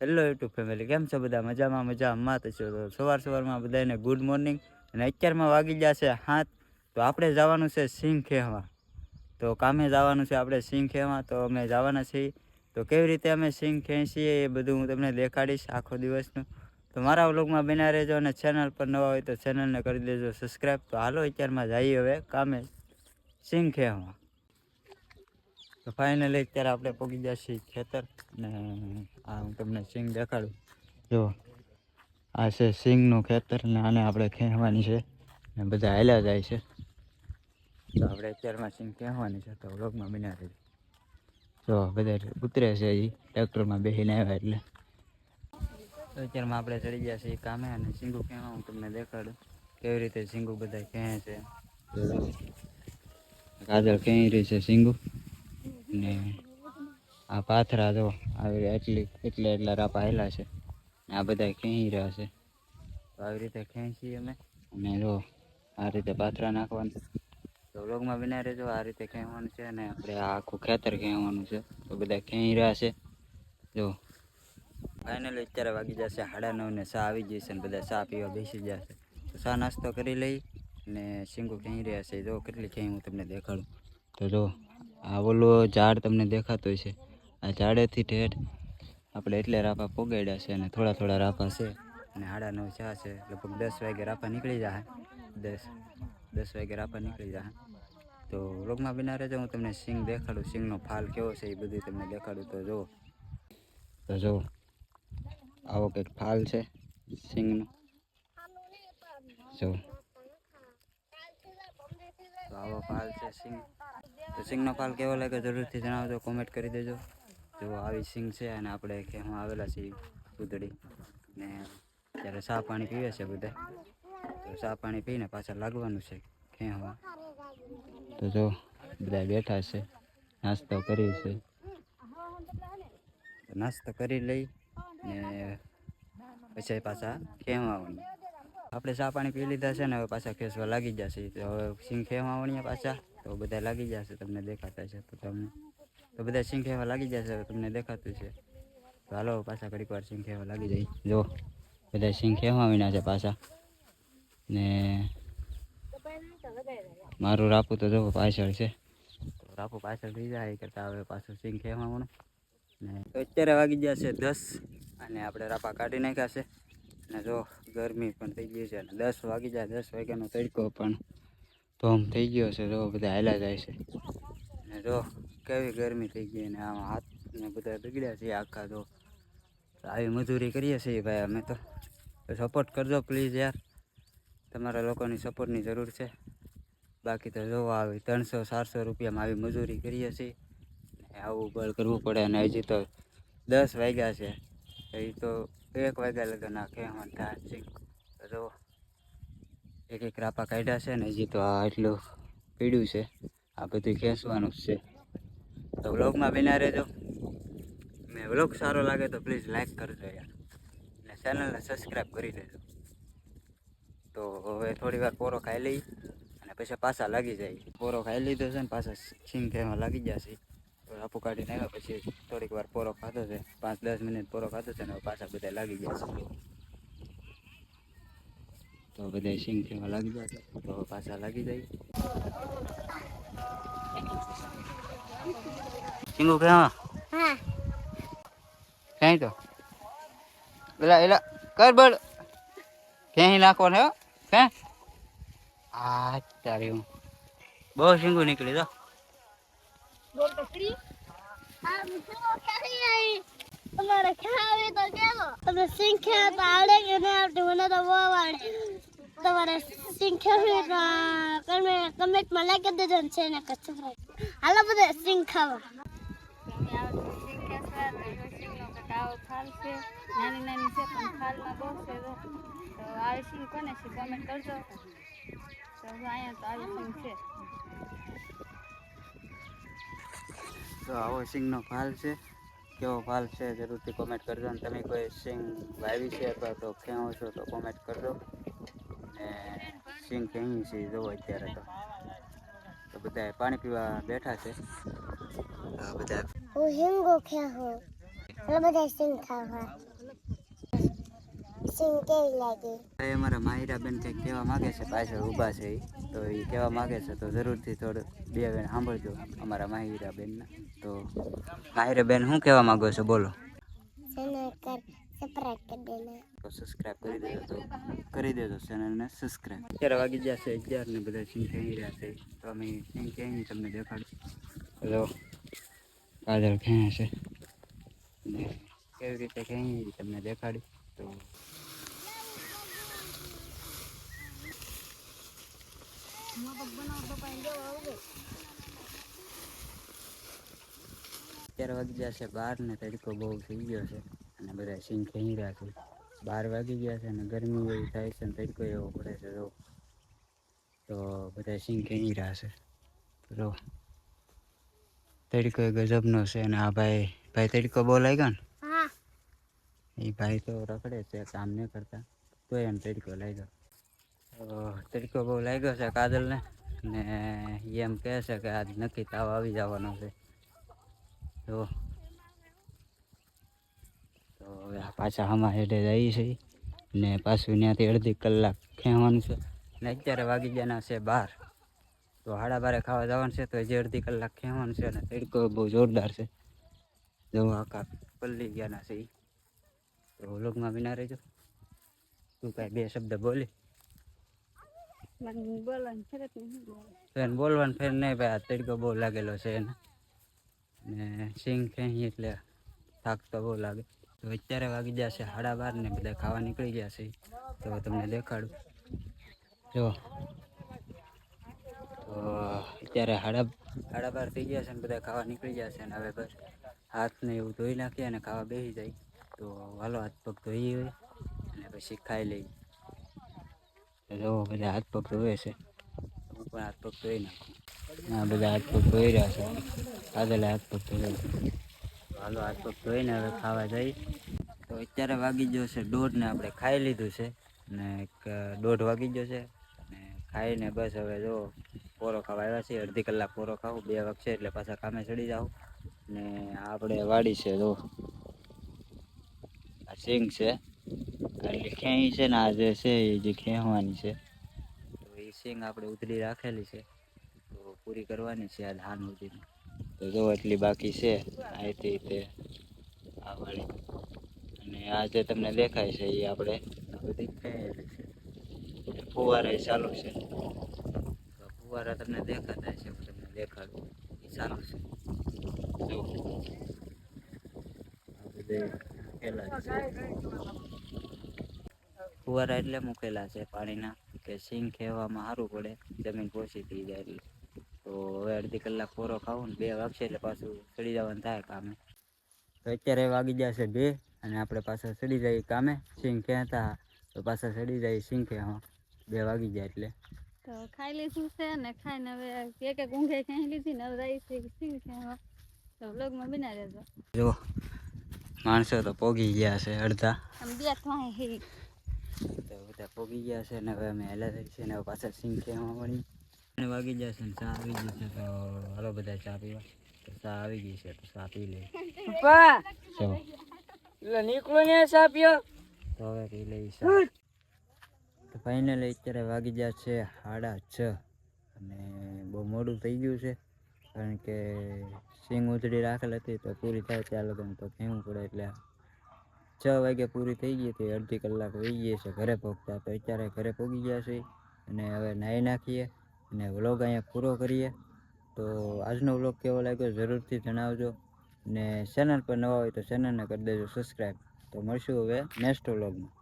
Hello YouTube family કેમ છો બધા? મજામાં મજામાં. તો છો તો સવાર સવારમાં બધાને ગુડ મોર્નિંગ અને અત્યારમાં વાગી ગયા છે હાથ. તો આપણે જવાનું છે સિંહ ખેવા તો કામે જવાનું છે આપણે સિંહ ખેવા તો અમે જવાના છીએ. તો કેવી રીતે અમે સિંહ ખેંચીએ એ બધું હું તમને દેખાડીશ આખો દિવસનું. તો મારા વ્લોગમાં બના રહેજો અને ચેનલ પર નવા હોય તો ચેનલને કરી દેજો સબસ્ક્રાઈબ તો હાલો અત્યારમાં જઈએ હવે કામે સિંહ ખેવા તો ફાઇનલી અત્યારે આપણે ગયા છીએ ખેતર ને આ હું તમને સિંગ દેખાડું. જો, આ છે સિંગનું ખેતર ને આને આપણે ખેંચવાની છે ને બધા હેલા જાય છે. તો આપણે અત્યારમાં સિંગ ખેંચવાની છે તો વ્લોગમાં બન્યા રહી જો, બધા ઉતરે છે એ ટ્રેક્ટરમાં બેસીને આવ્યા એટલે. તો અત્યારમાં આપણે ચડી ગયા છીએ કામે અને સિંગુ ખેંચવા હું તમને દેખાડું કેવી રીતે સિંગુ બધા ખેંચે છે. કાજલ ખેંચી રહી છે સિંગુ. ને આ પાથરા જો આવી એટલી, એટલા એટલા રાપા હેલા છે. ને આ બધા ખેંચી રહ્યા છે. તો આવી રીતે ખેંચીએ અમે. અને જો આ રીતે પાથરા નાખવાનું તો વ્લોગમાં બના રહેજો, આ રીતે ખેંચવાનું છે અને આપણે આ આખું ખેતર ખેંચવાનું છે. તો બધા ખેંચી રહ્યા છે. જો ફાઇનલી અત્યારે વાગી જશે સાડા નવ ને સા આવી જશે ને બધા સા પીવા બેસી જશે તો સા નાસ્તો કરી લઈ અને શીંગુ ખેંચી રહ્યા છે. જો કેટલી ખેંચી હું તમને દેખાડું. તો જો આ ઓલો ઝાડ તમને દેખાતો છે આ ઝાડેથી ઠેઠ આપણે એટલે રાપા પોગાડ્યા છે અને થોડા થોડા રાપા છે. અને હાડા નવ ચા છે. લગભગ દસ વાગે રાપા નીકળી જાય દસ દસ વાગે રાપા નીકળી જાય તો રોગમાં બિના રહેજો, હું તમને સિંગ દેખાડું. સિંગનો ફાલ કેવો છે એ બધું તમને દેખાડું. તો જુઓ. તો જુઓ. આવો કંઈક ફાલ છે સિંગનો. જો આવો ફાલ છે સિંગ. તો સિંગનો ફાલ કેવો લાગે જરૂરથી જણાવજો કોમેન્ટ કરી દેજો. જો આવી સિંગ છે અને આપણે ખેમાં આવેલા છીએ ઉધડી ને ત્યારે ચા પાણી પીવે છે બધા. તો ચા પાણી પીને પાછા લાગવાનું છે ખેવા તો જો બધા બેઠા છે, નાસ્તો કરી છે. નાસ્તો કરી લઈ ને પછી પાછા ખેવાવાનું આપણે ચા પાણી પી લીધા છે ને હવે પાછા ખેસવા લાગી જશે તો હવે સિંગ ખેવાવણીએ પાછા. તો બધા લાગી જશે, તમને દેખાતા છે તો તમને તો બધા સિંગ ખેવા લાગી જશે તમને દેખાતું છે. તો હાલો, પાછા ઘડીક વાર સિંગ ખેવા લાગી જાય. જો, બધા સિંગ ખેવા વિના છે પાછા. ને મારું રાપુ તો જો પાછળ છે. રાપુ પાછળ થઈ જાય કરતાં હવે પાછું ખેવાનું ને તો અત્યારે વાગી છે દસ, અને આપણે રાપા કાઢી નાખ્યા છે. ને જો, ગરમી પણ થઈ ગઈ છે, અને દસ વાગી જાય, દસ વાગ્યાનો તડકો પણ ધોમ થઈ ગયો છે, જો બધા હેલા જાય છે. અને જો કેવી ગરમી થઈ ગઈ અને આમાં હાથ ને બધા બગડ્યા છે આખા તો. આવી મજૂરી કરીએ છીએ ભાઈ અમે તો. સપોર્ટ કરજો પ્લીઝ યાર. તમારા લોકોની સપોર્ટની જરૂર છે. બાકી તો જોવા આવી ત્રણસો, ચારસો રૂપિયામાં આવી મજૂરી કરીએ છીએ. આવું બળ કરવું પડે અને હજી તો દસ વાગ્યા છે. એ તો એક વાગ્યા લગન નાખે કહેવાનું થાય છે. એક એક રાપા કાઢ્યા છે ને હજી તો આ એટલું પીડ્યું છે. આ બધું ખેંચવાનું જ છે. તો વ્લોગમાં બિના રહેજો. મેં વ્લોગ સારો લાગે તો પ્લીઝ લાઈક કરજો યાર. અને ચેનલને સબસ્ક્રાઈબ કરી દેજો. તો હવે થોડી વાર પોરો ખાઈ લઈ અને પછી પાછા લાગી જાય. પોરો ખાઈ લીધો છે ને પાછા સિંગ એમાં લાગી જશે આપુ કાઢીને આવ્યા પછી થોડીક વાર પોરો ખાધો છે. પાંચ દસ મિનિટ પોરો ખાધો છે ને પાછા બધા લાગી ગયા છે. તો બધા સિંગ થવા લાગી જાય તો પાછા લાગી જાય. સિંગુ ક્યાં હા. ક્યાંય તો? એલા એલા કર બળ. ક્યાંય નાખવાનું હો? ક્યાં આ તારી હું. બહુ સિંગુ નીકળી તો તમારે ખાવે તો કેવો? તમે શીખ્યા તો આવડે કે નહીં આવડે મને તો બહુ આવડે. તમારે તો તમે કમેન્ટમાં લાગી દેજો છે ને કચું હાલો બધા સિંગ ખાવા નાની નાની છે પણ ફાલમાં બહુ તો આવી સિંગ કોને છે કમેન્ટ કરજો તો અહીંયા તો આવી સિંગ છે તો આવો સિંગનો ફાલ છે. કેવો ફાલ છે જરૂરથી કોમેન્ટ કરજો અને તમે કોઈ સિંગ વાવી છે અથવા તો ખેવો છો તો કોમેન્ટ કરજો. સિંગ ખેવી છે જોવો અત્યારે તો. તો બધા પાણી પીવા બેઠા છે. બધા હું હિંગો ખ્યા એટલે બધા સિંગ ખાવા. સિંગ કેવી લાગી? એ અમારા માહિરાબેન કંઈક કહેવા માગે છે પાછળ ઊભા છે એ તો એ કહેવા માગે છે તો જરૂરથી થોડું બે બેન સાંભળજો અમારા માહિરાબેનને. તો માહિરાબેન શું કહેવા માગો છો? બોલો. સબસ્ક્રાઇબ કરી દેના. તો સબસ્ક્રાઇબ કરી દેજો તો કરી દેજો ચેનલને સબસ્ક્રાઇબ અત્યારે વાગી ગયા છે અગિયાર ને બધા સિંહ થઈ રહ્યા છે. તો અમે ખેંચી તમને દેખાડું હેલો. કાજલ ક્યાં છે? કેવી રીતે ખેંચી તમને દેખાડી તો અત્યારે વાગી ગયા છે બાર ને તડકો બહુ થઈ ગયો છે. અને બધા સીન ખેંચી રહ્યા છે. બાર વાગી ગયા છે અને ગરમી એવી થાય છે અને તડકો એવો પડે છે તો તો બધા સીન ખેંચી રહ્યા છે. તો તડકો એ ગજબનો છે અને આ ભાઈ ભાઈ તડકો બહુ લાગ્યો ને? એ ભાઈ તો રખડે છે કામ નહીં કરતા. તોય એમ તડકો લાગ્યો. તો તડકો બહુ લાગ્યો છે કાજલને. ને એમ કહે છે કે આજ નક્કી તાવ આવી જવાનો છે. તો તો હવે આ પાછા આમાં હેઠે જઈએ છે. ને પાછું ત્યાંથી અડધી કલાક ખેવાનું છે. ને અત્યારે વાગી ગયાના છે બાર. તો હાડા બારે ખાવા જવાનું છે તો હજી અડધી કલાક ખેવાનું છે અને તડકો બહુ જોરદાર છે. જો આખા પલ્લી ગયાના છે ઈ. તો વ્લોગમાં બિના રહેજો. તું કાંઈ બે શબ્દ બોલી. મને બોલવાનું છે જ નહીં બોલવાનું. તો એને બોલવાનું ફેર નહીં ભાઈ આ તડકો બહુ લાગેલો છે એને. ને સિંગ ખેંચી એટલે થાક તો બહુ લાગે. તો અત્યારે વાગી ગયા છે સાડા બાર ને બધા ખાવા નીકળી ગયા છે. તો તમને દેખાડું. જો. તો અત્યારે સાડા સાડા બાર થઈ ગયા છે ને બધા ખાવા નીકળી ગયા છે ને હવે બસ હાથને એવું ધોઈ નાખીએ અને ખાવા બેસી જાય. તો હાલો હાથ પગ ધોઈ હોય અને પછી ખાઈ લઈએ. જો બધા હાથ પગ ધોવે છે. હું પણ હાથ પગ ધોઈ નાખું. ના બધા હાથ પગ ધોઈ રહ્યા છે. આગળ હાથ પગ ધોઈ હાલો હાથ તો ધોઈને હવે ખાવા જઈ. તો અત્યારે વાગી ગયો છે દોઢ ને આપણે ખાઈ લીધું છે. ને એક દોઢ વાગી ગયો છે. ને ખાઈને બસ હવે જો પોરો ખાવા આવ્યા છે અડધી કલાક પોરો ખાવું, બે વખતે એટલે પાછા કામે ચડી જાઉં. ને આપણે વાડી છે, જો. આ સિંગ છે. એટલે ખેંઈ છે ને, આ જે છે એ જે ખેંચવાની છે. તો એ સિંગ આપણે ઉતરી રાખેલી છે. તો પૂરી કરવાની છે આ ધાન ઉતરીને તો જો એટલી બાકી છે અહીંથી તે આ વાળી અને આ જે તમને દેખાય છે એ આપણે આ બધી છે. ફુવારા ચાલુ છે. ફુવારા તમને દેખાતા છે તમને દેખાડું. એ ચાલુ છે. ફુવારા એટલે મૂકેલા છે પાણીના, કે સિંગ ખેવામાં સારું પડે, જમીન પોચી થઈ જાય એટલે. તો હવે અડધી કલાક કોરો ખાવું ને બે વાગશે એટલે પાછું ચડી જવાનું થાય કામે. તો અત્યારે વાગી જશે બે અને આપણે પાછા ચડી જઈએ કામે. સિંહ કહેતા તો પાછા ચડી જઈએ સિંગ ખેવા બે વાગી જાય એટલે. તો ખાઈ લીધું છે ને ખાઈને હવે એક એક ઊંઘે ખાઈ લીધી ને હવે રહી છે સિંહ ખાવા તો વ્લોગમાં બના રહેજો. જો માણસો તો પોગી ગયા છે અડધા. બે થાય તો બધા પોગી ગયા છે ને હવે અમે હેલા થઈ છે ને પાછા સિંહ ખેવા વળી. વાગી જશે ને ચા આવી ગઈ છે તો હાલો બધા ચા પીવા. તો ચા આવી ગઈ છે તો ચા પી લે પપ્પા! એટલે નીકળો ને સાપ્યો તો હવે પી લઈ તો ફાઇનલી અત્યારે વાગી ગયા છે સાડા છ. અને બહુ મોડું થઈ ગયું છે. કારણ કે સિંગ ઉતરી રાખેલ હતી તો પૂરી થાય ત્યાં લગન તો કહેવું પડે એટલે છ વાગે પૂરી થઈ ગઈ હતી અડધી કલાક વહી ગઈ છે ઘરે પહોંચતા તો અત્યારે ઘરે પહોંચી ગયા છે. અને હવે નાહી નાખીએ. અને વ્લોગ અહીંયા પૂરો કરીએ. તો આજનો વ્લોગ કેવો લાગ્યો જરૂરથી જણાવજો. ને ચેનલ પર નવા હોય તો ચેનલને કરી દેજો સબસ્ક્રાઈબ તો મળશું હવે નેક્સ્ટ વ્લોગમાં.